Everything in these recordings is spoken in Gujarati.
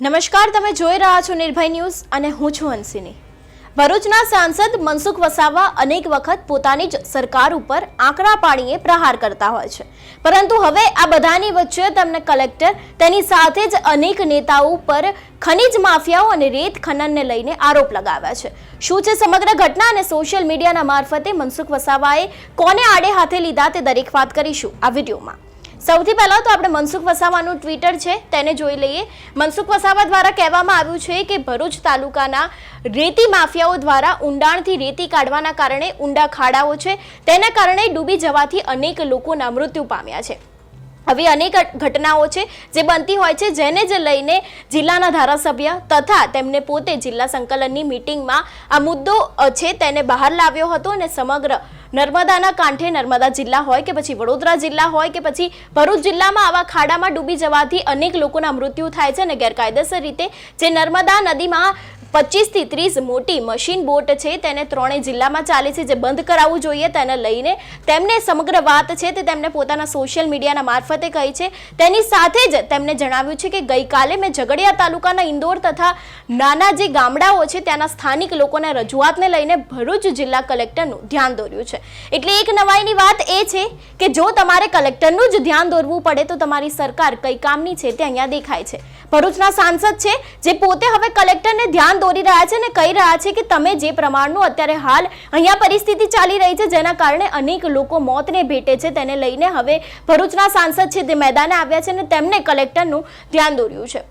નમસ્કાર, તમે જોઈ રહ્યા છો નિર્ભય ન્યૂઝ અને હું છું હંસિની ભરૂચના સાંસદ મનસુખ વસાવા અનેક વખત પોતાની જ સરકાર ઉપર આંકડા પાણીએ પ્રહાર કરતા હોય છે. પરંતુ હવે આ બધાની વચ્ચે તેમને કલેક્ટર તેની સાથે જ અનેક નેતાઓ ઉપર ખનીજ માફિયાઓ અને રેત ખનનને લઈને આરોપ લગાવ્યા છે. શું છે સમગ્ર ઘટના અને સોશિયલ મીડિયાના મારફતે મનસુખ વસાવાએ કોને આડે હાથે લીધા તે દરેક વાત કરીશું આ વિડીયોમાં. સૌથી પહેલા તો આપણે મનસુખ વસાવાનું ટ્વિટર છે, તેને જોઈ લઈએ. મનસુખ વસાવા દ્વારા કહેવામાં આવ્યું છે કે ભરૂચ તાલુકાના રેતી માફિયાઓ દ્વારા ઊંડાણથી રેતી કાઢવાના કારણે ઊંડા ખાડાઓ છે. તેના કારણે ડૂબી જવાથી અનેક લોકોના મૃત્યુ પામ્યા છે. આવી અનેક ઘટનાઓ છે જે બનતી હોય છે, જેને જ લઈને જિલ્લાના ધારાસભ્ય તથા તેમને પોતે જિલ્લા સંકલનની મિટિંગમાં આ મુદ્દો છે તેને બહાર લાવ્યો હતો અને સમગ્ર નર્મદાના કાંઠે નર્મદા જિલ્લા હોય કે પછી વડોદરા જિલ્લા હોય કે પછી ભરૂચ જિલ્લામાં આવા ખાડામાં ડૂબી જવાથી અનેક લોકોના મૃત્યુ થાય છે અને ગેરકાયદેસર રીતે જે નર્મદા નદીમાં પચીસથી ત્રીસ મોટી મશીન બોટ છે તેને ત્રણેય જિલ્લામાં ચાલે છે, જે બંધ કરાવવું જોઈએ તેને લઈને તેમને સમગ્ર વાત છે તે તેમને પોતાના સોશિયલ મીડિયાના મારફતે કહી છે. તેની સાથે જ તેમને જણાવ્યું છે કે ગઈકાલે મેં ઝઘડિયા તાલુકાના ઇન્દોર તથા નાના જે ગામડાઓ છે ત્યાંના સ્થાનિક લોકોના રજૂઆતને લઈને ભરૂચ જિલ્લા કલેક્ટરનું ધ્યાન દોર્યું છે. એટલે એક નવાઈની વાત એ છે કે જો તમારે કલેક્ટરનું જ ધ્યાન દોરવું પડે તો તમારી સરકાર કઈ કામની છે તે અહીંયા દેખાય છે. ભરૂચના સાંસદ છે, જે પોતે હવે કલેક્ટરને ધ્યાન દોરી રહ્યા છે અને કહી રહ્યા છે કે તમે જે પ્રમાણનું અત્યારે હાલ અહીંયા પરિસ્થિતિ ચાલી રહી છે, જેના કારણે અનેક લોકો મોતને ભેટે છે. તેને લઈને હવે ભરૂચના સાંસદ છે તે મેદાને આવ્યા છે અને તેમને કલેક્ટરનું ધ્યાન દોર્યું છે.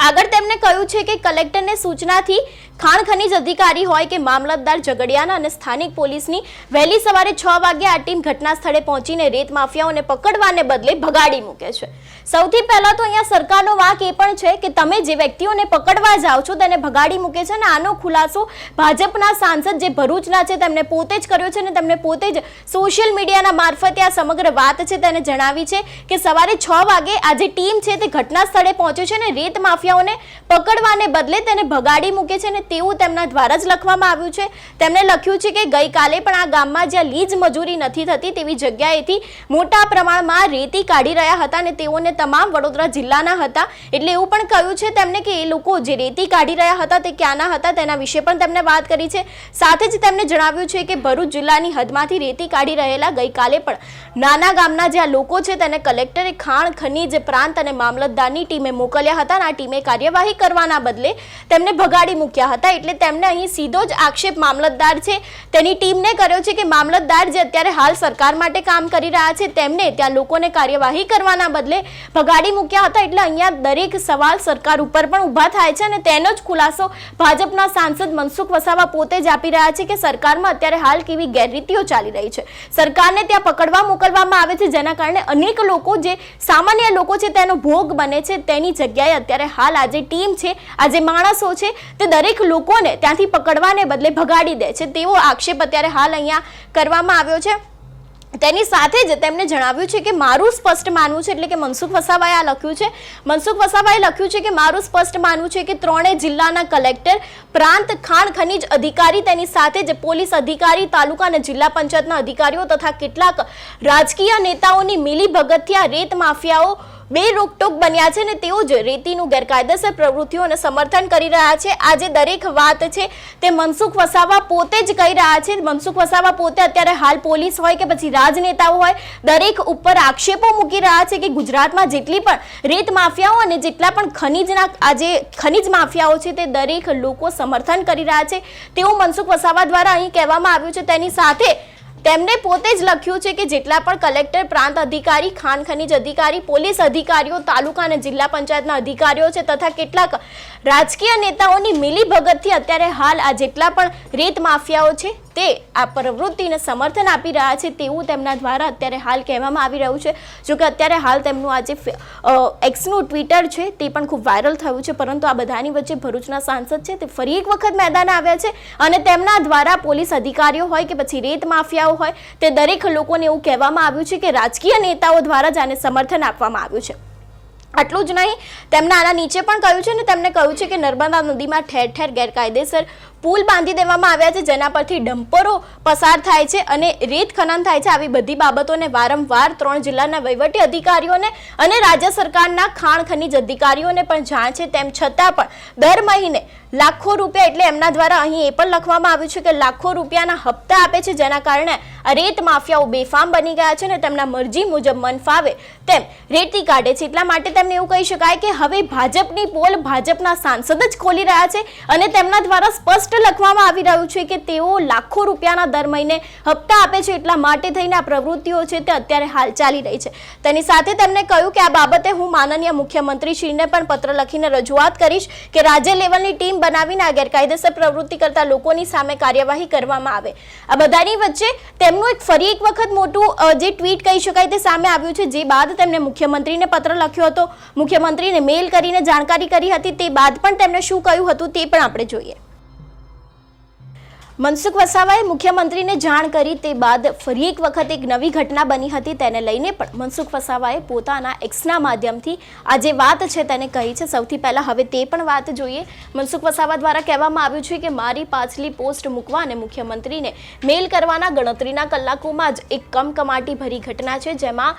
આગળ તેમણે કહ્યું છે કે કલેક્ટરને સૂચનાથી ખાણ ખનીજ અધિકારી હોય કે મામલતદાર ઝઘડિયાના અને સ્થાનિક પોલીસની વહેલી સવારે છ વાગે આ ટીમ ઘટના સ્થળે પહોંચીને રેત માફિયાઓને પકડવાને બદલે ભગાડી મૂકે છે. સૌથી પહેલા તો અહીંયા સરકારનો વાંક એ પણ છે કે તમે જે વ્યક્તિઓને પકડવા જાઓ છો તેને ભગાડી મૂકે છે અને આનો ખુલાસો ભાજપના સાંસદ જે ભરૂચના છે તેમને પોતે જ કર્યો છે અને તેમને પોતે જ સોશિયલ મીડિયાના મારફતે આ સમગ્ર વાત છે તેને જણાવી છે કે સવારે છ વાગે આ જે ટીમ છે તે ઘટના સ્થળે પહોંચે છે અને રેત માફિયાઓને પકડવાને બદલે તેને ભગાડી મૂકે છે અને તેવું તેમના દ્વારા જ લખવામાં આવ્યું છે. તેમણે લખ્યું છે કે ગઈકાલે પણ આ ગામમાં જ્યાં લીજ મજૂરી નથી થતી તેવી જગ્યાએથી મોટા પ્રમાણમાં રેતી કાઢી રહ્યા હતા અને તેઓને તમામ વડોદરા જિલ્લાના હતા. એટલે એવું પણ કહ્યું છે તેમને કે એ લોકો જે રેતી કાઢી રહ્યા હતા તે ક્યાંના હતા તેના વિશે પણ તેમણે વાત કરી છે. સાથે જ તેમણે જણાવ્યું છે કે ભરૂચ જિલ્લાની હદમાંથી રેતી કાઢી રહેલા ગઈકાલે પણ નાના ગામના જ્યાં લોકો છે તેને કલેક્ટરે ખાણ, ખનીજ પ્રાંત અને મામલતદારની ટીમે મોકલ્યા હતા અને આ ટીમે કાર્યવાહી કરવાના બદલે તેમને ભગાડી મૂક્યા હતા. એટલે તેમને અહીં સીધો જ આક્ષેપ મામલતદાર છે. તેની ટીમને કર્યો છે કે મામલતદાર જે અત્યારે હાલ સરકાર માટે કામ કરી રહ્યા છે, તેમને ત્યાં લોકોને કાર્યવાહી કરવાના બદલે ભગાડી મૂક્યા હતા. એટલે અહીંયા દરેક સવાલ સરકાર ઉપર પણ ઊભા થાય છે અને તેનો જ ખુલાસો ભાજપના સાંસદ મનસુખ વસાવા પોતે જ આપી રહ્યા છે કે સરકારમાં અત્યારે હાલ કેવી ગેરરીતિઓ ચાલી રહી છે. સરકારને ત્યાં પકડવા મોકલવામાં આવે છે, જેના કારણે અનેક લોકો જે સામાન્ય લોકો છે, તેનો ભોગ બને છે. તેની જગ્યાએ અત્યારે હાલ આ જે ટીમ છે, આ જે માણસો છે, તે દરેક લોકોને ત્યાંથી પકડવાને બદલે ભગાડી દે છે. તેવો આક્ષેપ અત્યારે હાલ અહીંયા કરવામાં આવ્યો છે. તેની સાથે જ તેમણે જણાવ્યું છે કે મારું સ્પષ્ટ માનવું છે, એટલે કે મનસુખ વસાવાએ આ લખ્યું છે. મનસુખ વસાવાએ લખ્યું છે કે મારું સ્પષ્ટ માનવું છે કે ત્રણેય જિલ્લાના કલેક્ટર, પ્રાંત, ખાણ, ખનીજ અધિકારી તેની સાથે જ પોલીસ અધિકારી, તાલુકા અને જિલ્લા પંચાયતના અધિકારીઓ તથા કેટલાક રાજકીય નેતાઓની મિલીભગતથી આ રેત માફિયાઓ બે રોકટોક બન્યા છે ને તેઓ જ રેતીનું ગેરકાયદેસર પ્રવૃત્તિઓને સમર્થન કરી રહ્યા છે. આજે દરેક વાત છે તે મનસુખ વસાવા પોતે જ કહી રહ્યા છે. મનસુખ વસાવા પોતે અત્યારે હાલ પોલીસ હોય કે પછી રાજનેતાઓ હોય, દરેક ઉપર આક્ષેપો મૂકી રહ્યા છે કે ગુજરાતમાં જેટલી પણ રેત માફિયાઓ અને જેટલા પણ ખનીજના આજે ખનીજ માફિયાઓ છે તે દરેક લોકો સમર્થન કરી રહ્યા છે. તેવું મનસુખ વસાવા દ્વારા અહીં કહેવામાં આવ્યું છે. તેની સાથે તેમણે પોતે જ લખ્યું છે કે જેટલા પણ કલેક્ટર, પ્રાંત અધિકારી, ખાન ખનીજ અધિકારી, પોલીસ અધિકારીઓ, તાલુકા અને જિલ્લા પંચાયતના અધિકારીઓ છે તથા કેટલાક રાજકીય નેતાઓની મિલીભગતથી અત્યારે હાલ આ જેટલા પણ રેત માફિયાઓ છે તે આ પ્રવૃત્તિને સમર્થન આપી રહ્યા છે તેવું તેમના દ્વારા અત્યારે હાલ કહેવામાં આવી રહ્યું છે. જોકે અત્યારે હાલ તેમનું આ જે એક્સનું ટ્વિટર છે તે પણ ખૂબ વાયરલ થયું છે, પરંતુ આ બધાની વચ્ચે ભરૂચના સાંસદ છે તે ફરી એક વખત મેદાન આવ્યા છે અને તેમના દ્વારા પોલીસ અધિકારીઓ હોય કે પછી રેત માફિયાઓ હોય તે દરેક લોકોને એવું કહેવામાં આવ્યું છે કે રાજકીય નેતાઓ દ્વારા જ આને સમર્થન આપવામાં આવ્યું છે. આટલું જ નહીં, તેમણે આના નીચે પણ કહ્યું છે ને તેમણે કહ્યું છે કે નર્મદા નદીમાં ઠેર ઠેર ગેરકાયદેસર પુલ બાંધી દેવામાં આવ્યા છે, જેના પરથી ડમ્પરો પસાર થાય છે અને રેત ખનન થાય છે. આવી બધી બાબતોને વારંવાર ત્રણ જિલ્લાના વહીવટી અધિકારીઓને અને રાજ્ય સરકારના ખાણ ખનીજ અધિકારીઓને પણ જાણ છે. તેમ છતાં પણ દર મહિને લાખો રૂપિયા, એટલે એમના દ્વારા અહીં એ પણ લખવામાં આવ્યું છે કે લાખો રૂપિયાના હપ્તા આપે છે, જેના કારણે આ રેત માફિયાઓ બેફામ બની ગયા છે અને તેમના મરજી મુજબ મન ફાવે તેમ રેતી કાઢે છે. એટલા માટે તેમને એવું કહી શકાય કે હવે ભાજપની પોલ ભાજપના સાંસદ જ ખોલી રહ્યા છે અને તેમના દ્વારા સ્પષ્ટ લખવામાં આવી રહ્યું છે કે તેઓ લાખો રૂપિયાના દર મહિને હપ્તા આપે છે એટલા માટે થઈને આ પ્રવૃત્તિઓ છે તે અત્યારે હાલ ચાલી રહી છે. તેની સાથે તેમણે કહ્યું કે આ બાબતે હું માનનીય મુખ્યમંત્રીશ્રીને પણ પત્ર લખીને રજૂઆત કરીશ કે રાજ્ય લેવલની ટીમ બનાવીને આ ગેરકાયદેસર પ્રવૃત્તિ કરતા લોકોની સામે કાર્યવાહી કરવામાં આવે. આ બધાની વચ્ચે તેમનું એક ફરી એક વખત મોટું જે ટ્વીટ કહી શકાય તે સામે આવ્યું છે. જે બાદ તેમણે મુખ્યમંત્રીને પત્ર લખ્યો હતો. મુખ્યમંત્રીને મેલ કરીને જાણકારી કરી હતી. તે બાદ પણ તેમણે શું કહ્યું હતું તે પણ આપણે જોઈએ. મનસુખ વસાવાએ મુખ્યમંત્રીને જાણ કરી તે બાદ ફરી એક વખત એક નવી ઘટના બની હતી તેને લઈને પણ મનસુખ વસાવાએ પોતાના એક્સના માધ્યમથી આ જે વાત છે તેને કહી છે. સૌથી પહેલાં હવે તે પણ વાત જોઈએ. મનસુખ વસાવા દ્વારા કહેવામાં આવ્યું છે કે મારી પાછલી પોસ્ટ મૂકવા અને મુખ્યમંત્રીને મેલ કરવાના ગણતરીના કલાકોમાં જ એક કમકમાટી ભરી ઘટના છે જેમાં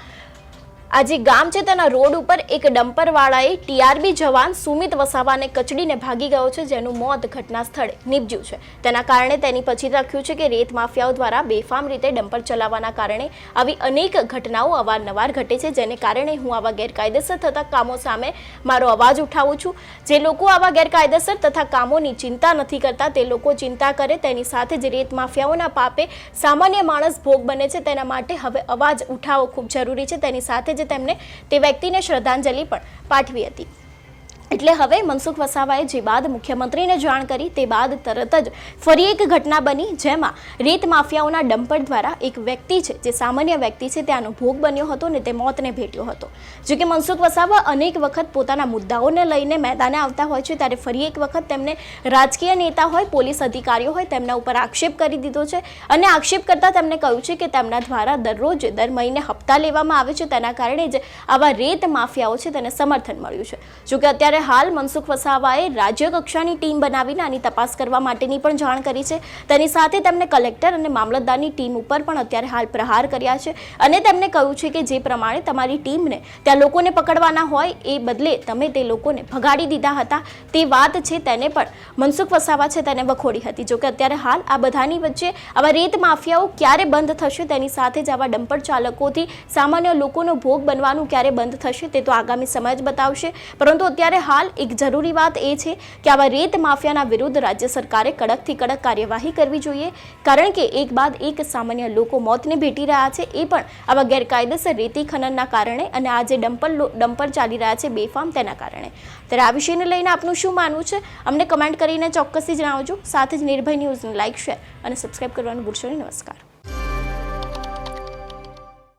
આ જે ગામ છે તેના રોડ ઉપર એક ડમ્પરવાળાએ ટીઆરબી જવાન સુમિત વસાવાને કચડીને ભાગી ગયો છે, જેનું મોત ઘટના સ્થળે નીપજ્યું છે. તેના કારણે તેની પછી રાખ્યું છે કે રેત માફિયાઓ દ્વારા બેફામ રીતે ડમ્પર ચલાવવાના કારણે આવી અનેક ઘટનાઓ અવારનવાર ઘટે છે, જેને કારણે હું આવા ગેરકાયદેસર થતા કામો સામે મારો અવાજ ઉઠાવું છું. જે લોકો આવા ગેરકાયદેસર તથા કામોની ચિંતા નથી કરતા, તે લોકો ચિંતા કરે, તેની સાથે જ રેત માફિયાઓના પાપે સામાન્ય માણસ ભોગ બને છે. તેના માટે હવે અવાજ ઉઠાવવો ખૂબ જરૂરી છે. તેની સાથે જ તેમને તે વ્યક્તિને શ્રદ્ધાંજલિ પણ પાઠવી હતી. એટલે હવે મનસુખ વસાવાએ જે બાદ મુખ્યમંત્રીને જાણ કરી તે બાદ તરત જ ફરી એક ઘટના બની જેમાં રેત માફિયાઓના ડમ્પર દ્વારા એક વ્યક્તિ છે, જે સામાન્ય વ્યક્તિ છે, ત્યાંનો ભોગ બન્યો હતો ને તે મોતને ભેટ્યો હતો. જો કે મનસુખ વસાવા અનેક વખત પોતાના મુદ્દાઓને લઈને મેદાને આવતા હોય છે, ત્યારે ફરી એક વખત તેમને રાજકીય નેતા હોય, પોલીસ અધિકારીઓ હોય, તેમના ઉપર આક્ષેપ કરી દીધો છે અને આક્ષેપ કરતાં તેમણે કહ્યું છે કે તેમના દ્વારા દરરોજ દર મહિને હપ્તા લેવામાં આવે છે, તેના કારણે જ આવા રેત માફિયાઓ છે, તેને સમર્થન મળ્યું છે. જો કે અત્યારે હાલ મનસુખ વસાવાએ રાજ્ય કક્ષાની ટીમ બનાવીને આની તપાસ કરવા માટેની પણ જાણ કરી છે. તેની સાથે તેમણે કલેક્ટર અને મામલતદારની ટીમ ઉપર પણ અત્યારે હાલ પ્રહાર કર્યા છે અને તેમણે કહ્યું છે કે જે પ્રમાણે તમારી ટીમને ત્યાં લોકોને પકડવાના હોય એ બદલે તમે તે લોકોને ભગાડી દીધા હતા. તે વાત છે તેને પણ મનસુખ વસાવા છે તેને વખોડી હતી. જોકે અત્યારે હાલ આ બધાની વચ્ચે આવા રેત માફિયાઓ ક્યારે બંધ થશે તેની સાથે જ આવા ડમ્પર ચાલકોથી સામાન્ય લોકોનો ભોગ બનવાનું ક્યારે બંધ થશે તે તો આગામી સમય જ બતાવશે. પરંતુ અત્યારે હાલ એક જરૂરી વાત એ છે કે આવા રેત માફિયાના વિરુદ્ધ રાજ્ય સરકારે કડકથી કડક કાર્યવાહી કરવી જોઈએ. કારણ કે એક બાદ એક સામાન્ય લોકો મોતને ભેટી રહ્યા છે, એ પણ આવા ગેરકાયદેસર રેતી ખનનના કારણે અને આ જે ડમ્પર ડમ્પર ચાલી રહ્યા છે બેફામ તેના કારણે. ત્યારે આ વિષયને લઈને આપનું શું માનવું છે? અમને કમેન્ટ કરીને ચોક્કસથી જણાવજો. સાથે જ નિર્ભય ન્યૂઝને લાઇક શેર અને સબસ્ક્રાઇબ કરવાનું ભૂલશો નમસ્કાર.